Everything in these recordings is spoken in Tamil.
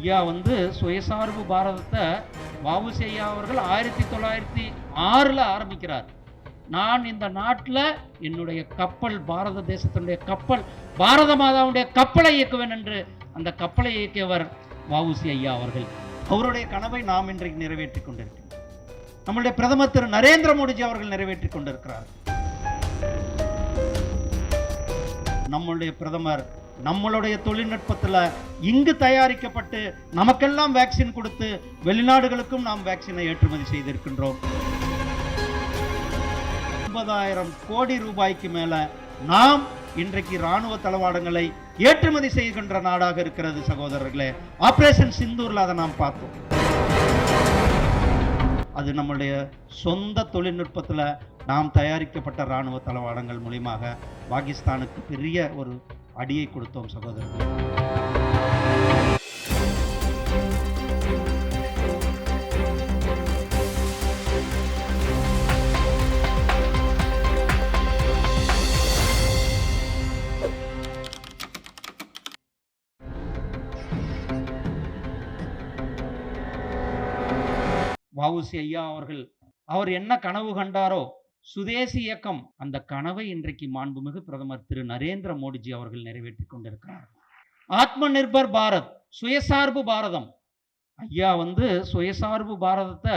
ஐயா வந்து சுயசார்பு பாரதத்தை வவுசி ஐயா அவர்கள் ஆயிரத்தி தொள்ளாயிரத்தி ஆறில் ஆரம்பிக்கிறார். நான் இந்த நாட்டில் என்னுடைய கப்பல் பாரத தேசத்தினுடைய கப்பல் பாரத மாதாவுடைய கப்பலை இயக்குவேன் என்று அந்த கப்பலை இயக்கியவர் வாவுசி ஐயா அவர்கள். அவருடைய கனவை நாம் இன்றைக்கு நிறைவேற்றிக் கொண்டிருக்கிறோம். நம்முடைய பிரதமர் திரு நரேந்திர மோடிஜி அவர்கள் நிறைவேற்றிக் கொண்டிருக்கிறார். நம்மளுடைய பிரதமர் நம்மளுடைய தொழில்நுட்பத்தில் இங்கு தயாரிக்கப்பட்டு நமக்கெல்லாம் வேக்சின் கொடுத்து வெளிநாடுகளுக்கும் நாம் வேக்சினை ஏற்றுமதி செய்திருக்கின்றோம். ஒன்பதாயிரம் கோடி ரூபாய்க்கு மேல நாம் இன்றைக்கு ராணுவ தளவாடங்களை ஏற்றுமதி செய்கின்ற நாடாக இருக்கிறது சகோதரர்களே. ஆபரேஷன் சிந்தூரில் அதை நாம் பார்த்தோம். அது நம்மளுடைய சொந்த தொழில்நுட்பத்தில் நாம் தயாரிக்கப்பட்ட ராணுவ தளவாடங்கள் மூலியமாக பாகிஸ்தானுக்கு பெரிய ஒரு அடியை கொடுத்தோம் சகோதரர்கள் வவுசி ஐயா அவர்கள் அவர் என்ன கனவு கண்டாரோ சுதேசி இயக்கம் அந்த கனவை இன்றைக்கு மாண்புமிகு பிரதமர் திரு நரேந்திர மோடிஜி அவர்கள் நிறைவேற்றி கொண்டிருக்கிறார். ஆத்ம நிர்பர் பாரத் சுயசார்பு பாரதம். ஐயா வந்து சுயசார்பு பாரதத்தை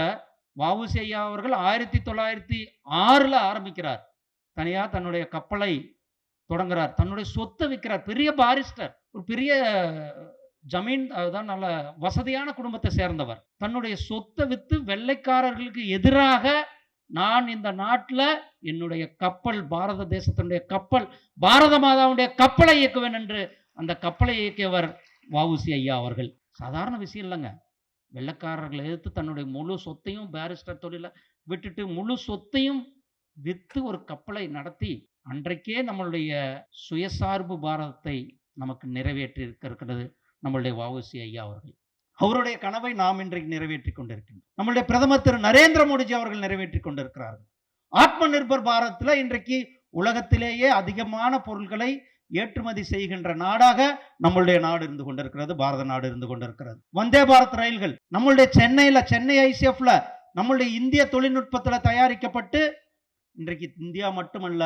வாவுசி ஐயா அவர்கள் ஆயிரத்தி தொள்ளாயிரத்தி ஆறில் ஆரம்பிக்கிறார். தனியாக தன்னுடைய கப்பலை தொடங்குறார். தன்னுடைய சொத்தை விற்கிறார். பெரிய பாரிஸ்டர். ஒரு பெரிய ஜமீன் அதுதான் நல்ல வசதியான குடும்பத்தை சேர்ந்தவர். தன்னுடைய சொத்தை வித்து வெள்ளைக்காரர்களுக்கு எதிராக நான் இந்த நாட்டில் என்னுடைய கப்பல் பாரத தேசத்தினுடைய கப்பல் பாரத மாதாவுடைய கப்பலை இயக்குவேன் என்று அந்த கப்பலை இயக்கியவர் வவுசி ஐயா அவர்கள். சாதாரண விஷயம் இல்லைங்க. வெள்ளைக்காரர்களை எதிர்த்து தன்னுடைய முழு சொத்தையும் பேரிஸ்டர் தொழிலை விட்டுட்டு முழு சொத்தையும் விற்று ஒரு கப்பலை நடத்தி அன்றைக்கே நம்மளுடைய சுயசார்பு பாரதத்தை நமக்கு நிறைவேற்றி இருக்கிறது நம்மளுடைய வவுசி ஐயா அவர்கள். அவருடைய கனவை நாம் இன்றைக்கு நிறைவேற்றி கொண்டிருக்கின்றோம். நம்மளுடைய பிரதமர் திரு நரேந்திர மோடிஜி அவர்கள் நிறைவேற்றிக் கொண்டிருக்கிறார்கள். ஆத்ம நிர்பர் பாரத்தில் இன்றைக்கு உலகத்திலேயே அதிகமான பொருட்களை ஏற்றுமதி செய்கின்ற நாடாக நம்மளுடைய நாடு இருந்து கொண்டிருக்கிறது பாரத நாடு இருந்து கொண்டிருக்கிறது. வந்தே பாரத் ரயில்கள் நம்மளுடைய சென்னையில சென்னை ஐசிஎஃப்ல நம்மளுடைய இந்திய தொழில்நுட்பத்தில் தயாரிக்கப்பட்டு இன்றைக்கு இந்தியா மட்டுமல்ல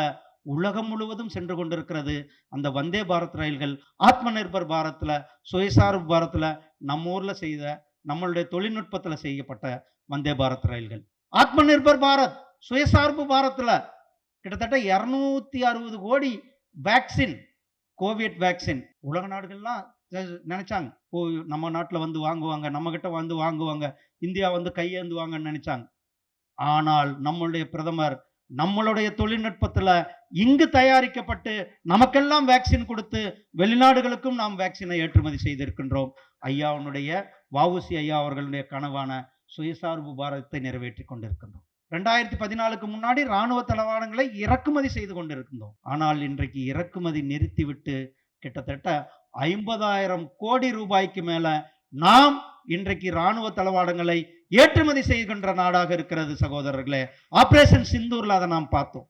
உலகம் முழுவதும் சென்று கொண்டிருக்கிறது. அந்த வந்தே பாரத் ரயில்கள் ஆத்ம நிர்பர் பாரத்தில் சுயசார்பு பாரத்தில் நம்ம ஊரில் செய்த நம்மளுடைய தொழில்நுட்பத்தில் செய்யப்பட்ட வந்தே பாரத் ரயில்கள். ஆத்ம நிர்பர் பாரத் சுயசார்பு பாரத்தில் கிட்டத்தட்ட இரநூத்தி அறுபது கோடி வேக்சின் கோவிட் வேக்சின் உலக நாடுகள்லாம் நினைச்சாங்க. ஓ நம்ம நாட்டில் வந்து வாங்குவாங்க நம்ம கிட்ட வந்து வாங்குவாங்க இந்தியா வந்து கையேந்துவாங்கன்னு நினைச்சாங்க. ஆனால் நம்மளுடைய பிரதமர் நம்மளுடைய தொழில்நுட்பத்தில் இங்கு தயாரிக்கப்பட்டு நமக்கெல்லாம் வேக்சின் கொடுத்து வெளிநாடுகளுக்கும் நாம் வேக்சினை ஏற்றுமதி செய்திருக்கின்றோம். ஐயாவுடைய வவுசி ஐயா அவர்களுடைய கனவான சுயசார்பு பாரதத்தை நிறைவேற்றி கொண்டிருக்கின்றோம். ரெண்டாயிரத்தி பதினாலுக்கு முன்னாடி ராணுவ தளவாடங்களை இறக்குமதி செய்து கொண்டிருக்கின்றோம். ஆனால் இன்றைக்கு இறக்குமதி நிறுத்திவிட்டு கிட்டத்தட்ட ஐம்பதாயிரம் கோடி ரூபாய்க்கு மேல நாம் இன்றைக்கு ராணுவ தளவாடங்களை ஏற்றுமதி செய்கின்ற நாடாக இருக்கிறது சகோதரர்களே. ஆபரேஷன் சிந்தூர்ல அதை நாம் பார்த்தோம்.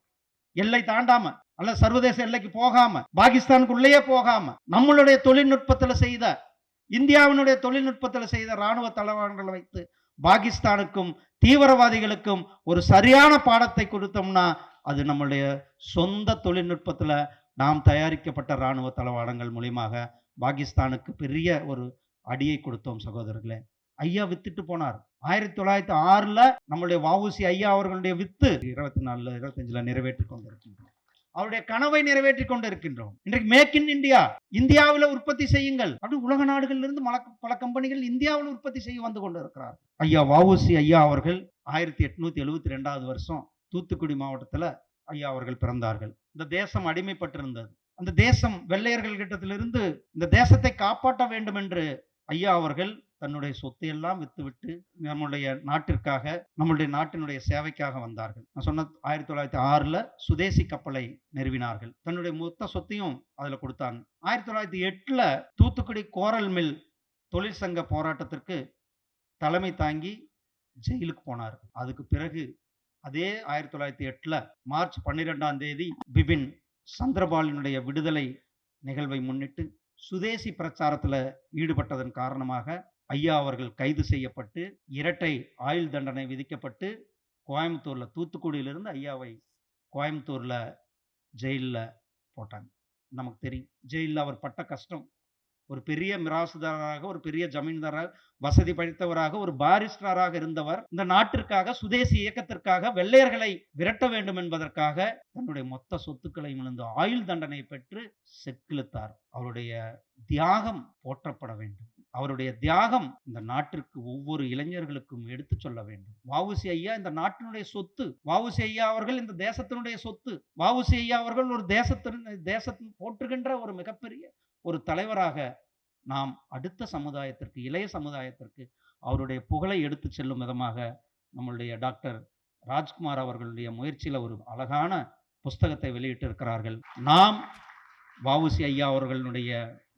எல்லை தாண்டாம அல்ல சர்வதேச எல்லைக்கு போகாம பாகிஸ்தானுக்குள்ளேயே போகாம நம்மளுடைய தொழில்நுட்பத்துல செய்த இந்தியாவினுடைய தொழில்நுட்பத்துல செய்த ராணுவ தளவாடங்களை வைத்து பாகிஸ்தானுக்கும் தீவிரவாதிகளுக்கும் ஒரு சரியான பாடத்தை கொடுத்தோம்னா அது நம்மளுடைய சொந்த தொழில்நுட்பத்துல நாம் தயாரிக்கப்பட்ட ராணுவ தளவாடங்கள் மூலியமாக பாகிஸ்தானுக்கு பெரிய ஒரு அடியை கொடுத்தோம் சகோதரர்களே. ஐயா வித்துட்டு போனார். ஆயிரத்தி தொள்ளாயிரத்தி ஆறுல நம்மளுடைய வவுசி ஐயா அவர்களுடைய வித்து இருபத்தி நாலுல இருபத்தஞ்சில் நிறைவேற்றி கொண்டிருக்கின்றோம். அவருடைய கனவை நிறைவேற்றி கொண்டிருக்கின்றோம். இன்றைக்கு மேக் இன் இந்தியா இந்தியாவில் உற்பத்தி செய்யுங்கள். அப்படி உலக நாடுகளிலிருந்து பல கம்பெனிகள் இந்தியாவில் உற்பத்தி செய்ய வந்து கொண்டிருக்கிறார் ஐயா வவுசி ஐயா அவர்கள் ஆயிரத்தி எட்நூத்தி எழுபத்தி ரெண்டாவது வருஷம் தூத்துக்குடி மாவட்டத்துல ஐயா அவர்கள் பிறந்தார்கள். இந்த தேசம் அடிமைப்பட்டிருந்தது. அந்த தேசம் வெள்ளையர்கள் கிட்டத்திலிருந்து இந்த தேசத்தை காப்பாற்ற வேண்டும் என்று ஐயா அவர்கள் தன்னுடைய சொத்தையெல்லாம் வித்துவிட்டு நம்முடைய நாட்டிற்காக நம்முடைய நாட்டினுடைய சேவைக்காக வந்தார்கள். நான் சொன்ன ஆயிரத்தி தொள்ளாயிரத்தி ஆறுல சுதேசி கப்பலை நிறுவினார்கள். தன்னுடைய மொத்த சொத்தையும் அதில் கொடுத்தாங்க. ஆயிரத்தி தொள்ளாயிரத்தி எட்டில் தூத்துக்குடி கோரல் மில் தொழிற்சங்க போராட்டத்திற்கு தலைமை தாங்கி ஜெயிலுக்கு போனார். அதுக்கு பிறகு அதே ஆயிரத்தி தொள்ளாயிரத்தி எட்டில் மார்ச் பன்னிரெண்டாம் தேதி பிபின் சந்திரபாலினுடைய விடுதலை நிகழ்வை முன்னிட்டு சுதேசி பிரச்சாரத்தில் ஈடுபட்டதன் காரணமாக ஐயா அவர்கள் கைது செய்யப்பட்டு இரட்டை ஆயுள் தண்டனை விதிக்கப்பட்டு கோயம்புத்தூரில் தூத்துக்குடியிலிருந்து ஐயாவை கோயம்புத்தூரில் ஜெயிலில் போட்டாங்க. நமக்கு தெரியும். ஜெயிலில் அவர் பட்ட கஷ்டம் ஒரு பெரிய மிராசுதாராக ஒரு பெரிய ஜமீன்தாராக வசதி படைத்தவராக ஒரு பாரிஸ்டராக இருந்தவர் இந்த நாட்டிற்காக சுதேசி இயக்கத்திற்காக வெள்ளையர்களை விரட்ட வேண்டும் என்பதற்காக தன்னுடைய மொத்த சொத்துக்களையும் இழந்து ஆயுள் தண்டனை பெற்று செக்கிழுத்தார். அவருடைய தியாகம் போற்றப்பட வேண்டும். அவருடைய தியாகம் இந்த நாட்டிற்கு ஒவ்வொரு இளைஞர்களுக்கும் எடுத்து சொல்ல வேண்டும். வாவுசி ஐயா இந்த நாட்டினுடைய சொத்து வாவுசி ஐயா அவர்கள் இந்த தேசத்தினுடைய சொத்து வாவுசி ஐயா அவர்கள் ஒரு தேசத்தின் தேசத்தின் போற்றுகின்ற ஒரு மிகப்பெரிய ஒரு தலைவராக நாம் அடுத்த சமுதாயத்திற்கு இளைய சமுதாயத்திற்கு அவருடைய புகழை எடுத்து செல்லும் விதமாக நம்மளுடைய டாக்டர் ராஜ்குமார் அவர்களுடைய முயற்சியில் ஒரு அழகான புஸ்தகத்தை வெளியிட்டிருக்கிறார்கள். நாம் வஉசி ஐயா அவர்களுடைய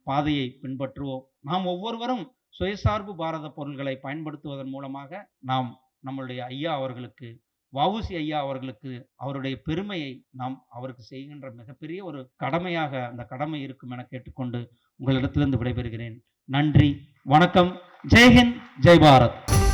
பாதையை பின்பற்றுவோம். நாம் ஒவ்வொருவரும் சுயசார்பு பாரத பொருள்களை பயன்படுத்துவதன் மூலமாக நாம் நம்மளுடைய ஐயா அவர்களுக்கு வவுசி ஐயா அவர்களுக்கு அவருடைய பெருமையை நாம் அவருக்கு செய்கின்ற மிகப்பெரிய ஒரு கடமையாக அந்த கடமை இருக்கும் என கேட்டுக்கொண்டு உங்களிடத்திலிருந்து விடைபெறுகிறேன். நன்றி. வணக்கம். ஜெய்ஹிந்த். ஜெய் பாரத்.